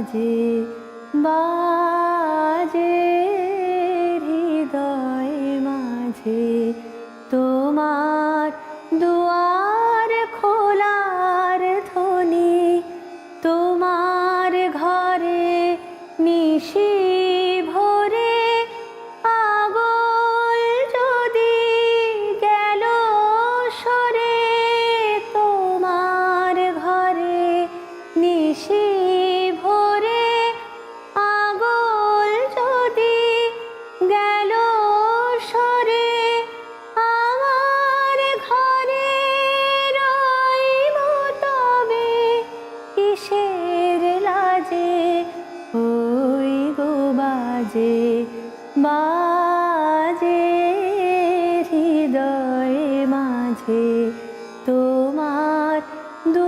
বাজে বাজে হৃদয় মাঝে। তোমার দুয়ার খোলার ধ্বনি, তোমার ঘরে নিশি ভরে আগল যদি গেল সরে, তোমার ঘরে নিশি বাজে বাজে হৃদয়ে মাঝে তোমার দু